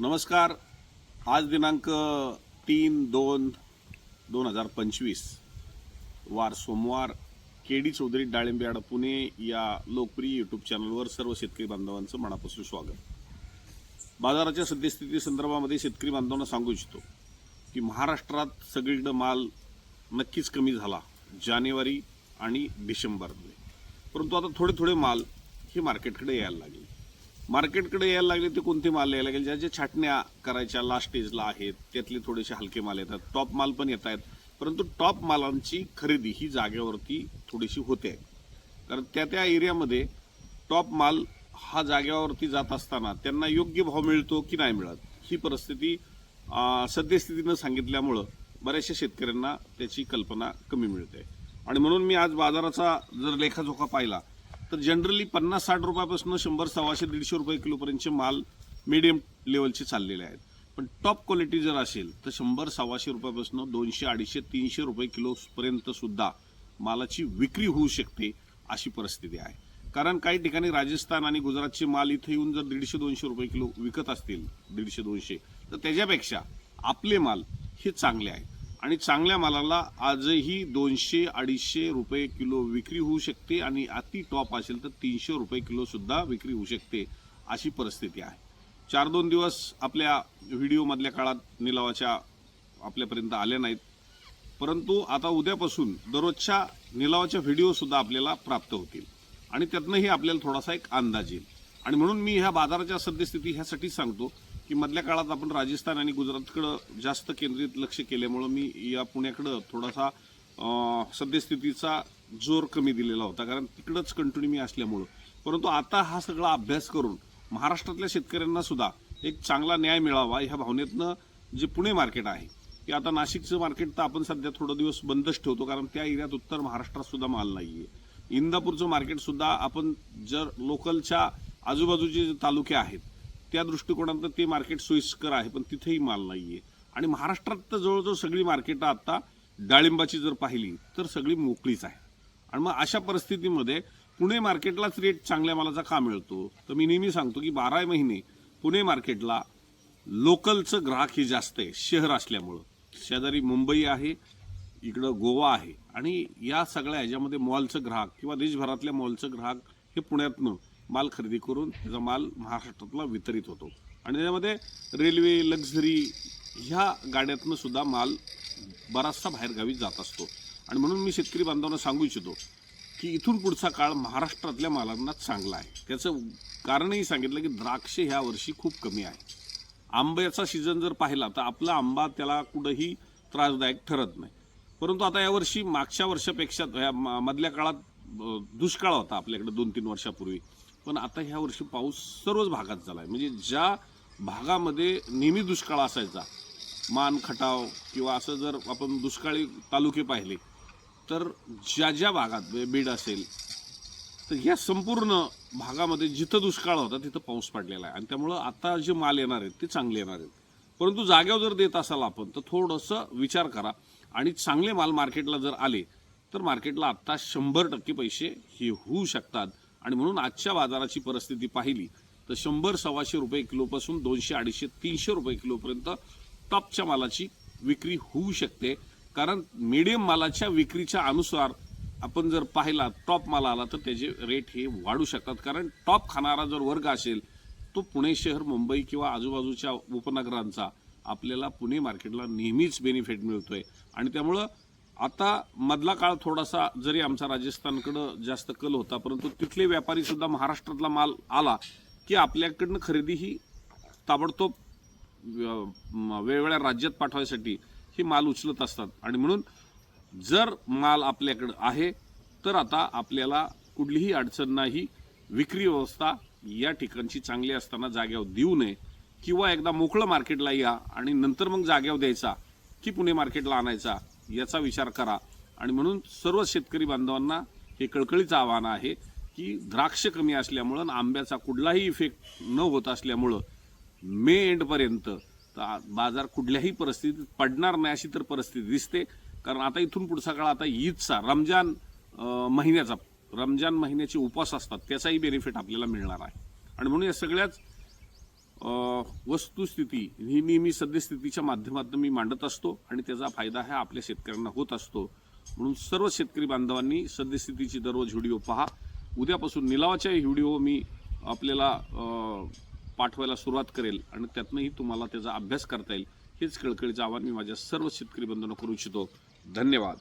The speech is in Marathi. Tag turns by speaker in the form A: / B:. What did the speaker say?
A: नमस्कार. आज दिनांक तीन दोन दोन हजार पंचवीस. वार सोमवार के डी चौधरी डाळिंबेआड पुणे या लोकप्रिय यूट्यूब चॅनलवर सर्व शेतकरी बांधवांचं मनापासून स्वागत. बाजाराच्या सद्यस्थिती संदर्भामध्ये शेतकरी बांधवांना सांगू इच्छितो की महाराष्ट्रात सगळीकडं माल नक्कीच कमी झाला जानेवारी आणि डिसेंबरमध्ये. परंतु आता थोडे थोडे माल हे मार्केटकडे यायला लागले. मार्केटकडे यायला लागले ते कोणते माल यायला लागेल? ज्या ज्या छाटण्या करायच्या लास्ट स्टेजला आहेत त्यातले थोडेसे हलके माल येतात. टॉप माल पण येत आहेत. परंतु टॉप मालांची खरेदी ही जागेवरती थोडीशी होते. कारण त्या त्या एरियामध्ये टॉप माल हा जागेवरती जात असताना त्यांना योग्य भाव मिळतो की नाही मिळत? ही परिस्थिती सद्यस्थितीनं सांगितल्यामुळं बऱ्याचशा शेतकऱ्यांना त्याची कल्पना कमी मिळते. आणि म्हणून मी आज बाजाराचा जर लेखाजोखा पाहिला तर जनरली पन्नास साठ रुपयापासून शंभर सव्वाशे दीडशे रुपये किलोपर्यंतचे माल मीडियम लेवलचे चाललेले आहेत. पण टॉप क्वालिटी जर असेल तर शंभर सव्वाशे रुपयापासून दोनशे अडीचशे तीनशे रुपये किलोपर्यंत सुद्धा मालाची विक्री होऊ शकते अशी परिस्थिती आहे. कारण काही ठिकाणी राजस्थान आणि गुजरातचे माल इथे येऊन जर दीडशे दोनशे रुपये किलो विकत असतील दीडशे दोनशे तर त्याच्यापेक्षा आपले माल हे चांगले आहेत. आणि चांगल्या मालाला आजही दोनशे अडीचशे रुपये किलो विक्री होऊ शकते आणि अति टॉप असेल तर तीनशे रुपये किलोसुद्धा विक्री होऊ शकते अशी परिस्थिती आहे. चार दोन दिवस आपल्या व्हिडिओमधल्या काळात निलावाच्या आपल्यापर्यंत आल्या नाहीत. परंतु आता उद्यापासून दररोजच्या निलावाच्या व्हिडिओसुद्धा आपल्याला प्राप्त होतील आणि त्यातनंही आपल्याला थोडासा एक अंदाज येईल. आणि म्हणून मी ह्या बाजाराच्या सद्यस्थिती ह्यासाठी सांगतो की मधल्या काळात आपण राजस्थान आणि गुजरातकडं जास्त केंद्रित लक्ष केल्यामुळं मी या पुण्याकडं थोडासा सद्यस्थितीचा जोर कमी दिलेला होता. कारण तिकडंच कंटिन्यू मी असल्यामुळं. परंतु आता हा सगळा अभ्यास करून महाराष्ट्रातल्या शेतकऱ्यांना सुद्धा एक चांगला न्याय मिळावा ह्या भावनेतनं जे पुणे मार्केट आहे की आता नाशिकचं मार्केट तर आपण सध्या थोडं दिवस बंदच ठेवतो कारण त्या एरियात उत्तर महाराष्ट्रात सुद्धा माल आहे इंदापूरचं मार्केटसुद्धा आपण जर लोकलच्या आजूबाजूचे जे तालुके आहेत त्या दृष्टिकोनातनं ते मार्केट सोयीस्कर आहे पण तिथेही माल नाही आहे आणि महाराष्ट्रात तर जवळजवळ सगळी मार्केट आता डाळिंबाची जर पाहिली तर सगळी मोकळीच आहे. आणि मग अशा परिस्थितीमध्ये पुणे मार्केटलाच रेट चांगल्या मालाचा का मिळतो? तर मी नेहमी सांगतो की बारा महिने पुणे मार्केटला लोकलचं ग्राहक हे जास्त आहे शहर असल्यामुळं. शेजारी मुंबई आहे इकडं गोवा आहे. आणि या सगळ्या ह्याच्यामध्ये मॉलचं ग्राहक किंवा देशभरातल्या मॉलचं ग्राहक हे पुण्यातनं माल खरेदी करून त्याचा माल महाराष्ट्रातला वितरित होतो. आणि त्यामध्ये रेल्वे लक्झरी ह्या गाड्यातनं सुद्धा माल बराचसा बाहेरगावी जात असतो. आणि म्हणून मी शेतकरी बांधवांना सांगू इच्छितो की इथून पुढचा काळ महाराष्ट्रातल्या मालांना चांगला आहे. त्याचं कारणही सांगितलं की द्राक्षे ह्या वर्षी खूप कमी आहे. आंब्याचा सीझन जर पाहिला तर आपला आंबा त्याला कुठंही त्रासदायक ठरत नाही. परंतु आता यावर्षी मागच्या वर्षापेक्षा मधल्या काळात दुष्काळ होता आपल्याकडे दोन तीन वर्षापूर्वी. पण आता ह्या वर्षी पाऊस सर्वच भागात झाला आहे म्हणजे ज्या भागामध्ये नेहमी दुष्काळ असायचा मान खटाव किंवा असं जर आपण दुष्काळी तालुके पाहिले तर ज्या ज्या भागात म्हणजे बीड असेल तर ह्या संपूर्ण भागामध्ये जिथं दुष्काळ होता तिथं पाऊस पडलेला आहे. आणि त्यामुळं आता जे माल येणार आहेत ते चांगले येणार आहेत. परंतु जाग्यावर जर देत असाल आपण तर थोडंसं विचार करा. आणि चांगले माल मार्केटला जर आले तर मार्केटला आत्ता शंभर टक्के पैसे हे होऊ शकतात. आणि म्हणून आजच्या बाजाराची परिस्थिती पाहिली तर शंभर सव्वाशे रुपये किलोपासून दोनशे अडीचशे तीनशे रुपये किलोपर्यंत टॉपच्या मालाची विक्री होऊ शकते. कारण मीडियम मालाच्या विक्रीच्या अनुसार आपण जर पाहिला टॉप माल आला तर त्याचे रेट हे वाढू शकतात. कारण टॉप खाणारा जर वर्ग असेल तो पुणे शहर मुंबई किंवा आजूबाजूच्या उपनगरांचा आपल्याला पुणे मार्केटला नेहमीच बेनिफिट मिळतोय. आणि त्यामुळं आता मधला काळ थोडासा जरी आमचा राजस्थानकडं जास्त कल होता परंतु तिथले व्यापारी सुद्धा महाराष्ट्रातला माल आला की आपल्याकडनं खरेदी ही ताबडतोब वेगवेगळ्या राज्यात पाठवायसाठी हे माल उचलत असतात. आणि म्हणून जर माल आपल्याकडं आहे तर आता आपल्याला कुठलीही अडचण नाही. विक्री व्यवस्था या ठिकाणची चांगली असताना जाग्यावर देऊ नये किंवा एकदा मोकळं मार्केटला या आणि नंतर मग जाग्यावर द्यायचा की पुणे मार्केटला आणायचा. याचा विचार करा. आणि म्हणून सर्व शेतकरी बांधवांना हे कळकळीचं आव्हान आहे की द्राक्ष कमी असल्यामुळं आणि आंब्याचा कुठलाही इफेक्ट न होत असल्यामुळं मे एंडपर्यंत बाजार कुठल्याही परिस्थितीत पडणार नाही अशी तर परिस्थिती दिसते. कारण आता इथून पुढचा काळ आता ईदचा रमजान महिन्याचा रमजान महिन्याचे उपवास असतात त्याचाही बेनिफिट आपल्याला मिळणार आहे. आणि म्हणून या सगळ्याच वस्तुस्थिती ही नेहमी सद्यस्थितीच्या माध्यमातून मी मांडत असतो आणि त्याचा फायदा हा आपल्या शेतकऱ्यांना होत असतो. म्हणून सर्व शेतकरी बांधवांनी सद्यस्थितीची दररोज व्हिडिओ पहा. उद्यापासून निलावाच्या व्हिडिओ मी आपल्याला पाठवायला सुरुवात करेल आणि त्यातनंही तुम्हाला त्याचा अभ्यास करता येईल. हेच कळकळीचं आवाहन मी माझ्या सर्व शेतकरी बंधूंना करू इच्छितो. धन्यवाद.